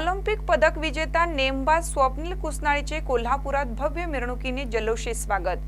Olympic पदक विजेता नेमबाज स्वप्नील कुसनाळीचे कोल्हापुरात भव्य मिरवणुकीने जल्लोषी स्वागत.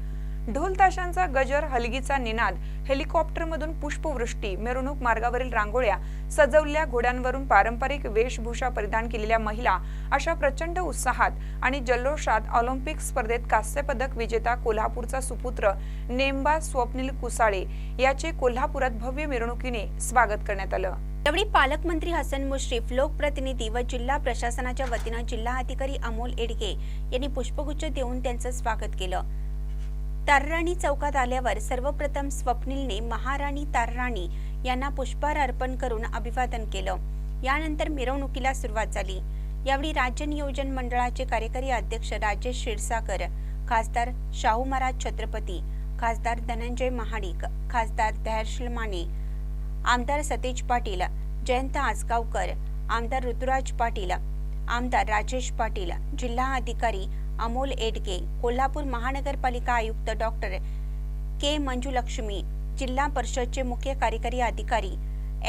ढोल ताशांचा गजर हलगीचा निनाद हेलिकॉप्टरमधून पुष्पवृष्टी मिरवणूक मार्गावरील रांगोळ्या सजवलेल्या घोड्यांवरून पारंपरिक वेशभूषा परिधान केलेल्या महिला अशा प्रचंड उत्साहात आणि जल्लोषात ऑलिम्पिक स्पर्धेत कांस्य पदक विजेता कोल्हापूरचा सुपुत्र नेमबाज स्वप्नील कुसाळे याचे कोल्हापुरात भव्य मिरवणुकीने स्वागत करण्यात आलं. यावेळी पालकमंत्री हसन मुश्रीफ लोकप्रतिनिधी व जिल्हा प्रशासनाच्या वतीनं जिल्हा अधिकारी अमोल एडगे यांनी पुष्पगुच्छ देऊन त्यांचं स्वागत केलं. तारराणी चौकात आल्यावर सर्वप्रथम स्वप्नीलने महाराणी तारराणी यांना पुष्पहार अर्पण करून अभिवादन केलं. यानंतर मिरवणुकीला सुरुवात झाली. यावेळी राज्य नियोजन मंडळाचे कार्यकारी अध्यक्ष राजेश क्षीरसागर खासदार शाहू महाराज छत्रपती खासदार धनंजय महाडिक खासदार दहर्षल माने आमदार सतेज पाटील जयंत आसगावकर आमदार ऋतुराज पाटील आमदार राजेश पाटील जिल्हा अधिकारी अमोल एडके कोल्हापूर महानगरपालिका आयुक्त डॉक्टर के मंजुलक्ष्मी जिल्हा परिषदचे मुख्य कार्यकारी अधिकारी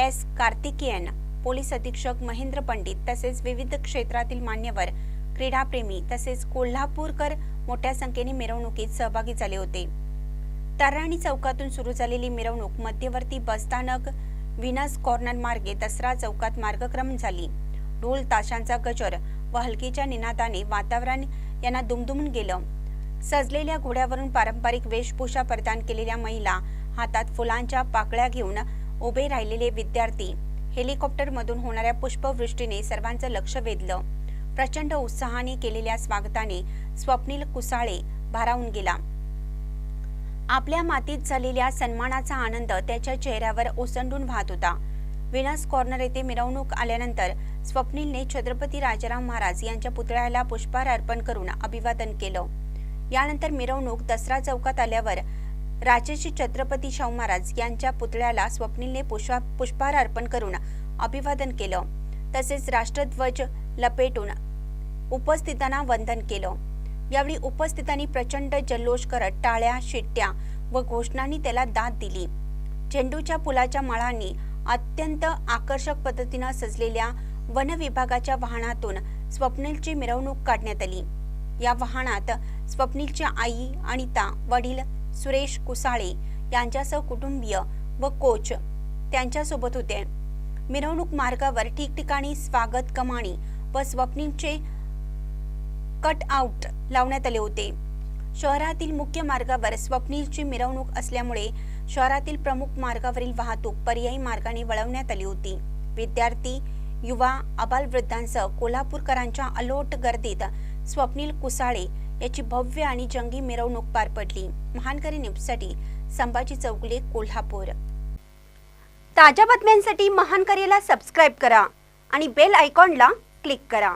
एस कार्तिकेयन पोलीस अधीक्षक महेंद्र पंडित तसेच विविध क्षेत्रातील मान्यवर क्रीडाप्रेमी तसेच कोल्हापूरकर मोठ्या संख्येने मिरवणुकीत सहभागी झाले होते. ताराणी चौकातून सुरू झालेली मिरवणूक मध्यवर्ती बसस्थानक विनास कॉर्नर मार्गे दसरा चौकात मार्गक्रमण झाली. ढोल ताशांचा गजर व हलकीच्या निनादाने वातावरण यांना दुमदुमून गेलं. सजलेल्या घोड्यावरून पारंपरिक वेशभूषा परिधान केलेल्या महिला हातात फुलांच्या पाकळ्या घेऊन उभे राहिलेले विद्यार्थी हेलिकॉप्टरमधून होणाऱ्या पुष्पवृष्टीने सर्वांचं लक्ष वेधलं. प्रचंड उत्साहाने केलेल्या स्वागताने स्वप्नील कुसाळे भारावून गेला. आपल्या मातीत झालेल्या सन्मानाचा आनंद त्याच्या चेहऱ्यावर ओसंडून वाहत होता. विनस कॉर्नर येथे मिरवणूक आल्यानंतर स्वप्नीलने छत्रपती राजाराम महाराज यांच्या पुतळ्याला पुष्पहार अर्पण करून अभिवादन केलं. यानंतर मिरवणूक दसरा चौकात आल्यावर राजर्षी छत्रपती शाहू महाराज यांच्या पुतळ्याला स्वप्नीलने पुष्पा पुष्पहार अर्पण करून अभिवादन केलं. तसेच राष्ट्रध्वज लपेटून उपस्थितांना वंदन केलं. यावेळी उपस्थितांनी प्रचंड जल्लोष करत टाळ्या शिट्ट्या व घोषणांनी त्याला दाद दिली. झेंडूच्या फुलाच्या माळांनी अत्यंत आकर्षक पद्धतीनं सजलेल्या वन विभागाच्या वाहनातून स्वप्नीलची मिरवणूक काढण्यात आली. या वाहनात स्वप्नीलच्या आई अनिता वडील सुरेश कुसाळे यांच्यासह कुटुंबीय व कोच त्यांच्यासोबत होते. मिरवणूक मार्गावर ठिकठिकाणी स्वागत कमाणी व स्वप्नीलचे कट आउट लावण्यात आले होते. शहरातील मुख्य मार्गावर स्वप्नीलची मिरवणूक असल्यामुळे शहरातील प्रमुख मार्गावरील वाहतूक पर्यायी मार्गाने वळवण्यात आली होती. विद्यार्थी युवा अबालवृद्धांसह कोल्हापूरकरांच्या अलोट गर्दीत स्वप्नील कुसाळे याची भव्य आणि जंगी मिरवणूक पार पडली. महानकरी न्यूजसाठी संभाजी चौगुले कोल्हापूर. ताज्या बातम्यांसाठी महानकरीला सबस्क्राईब करा आणि बेल आयकॉनला क्लिक करा.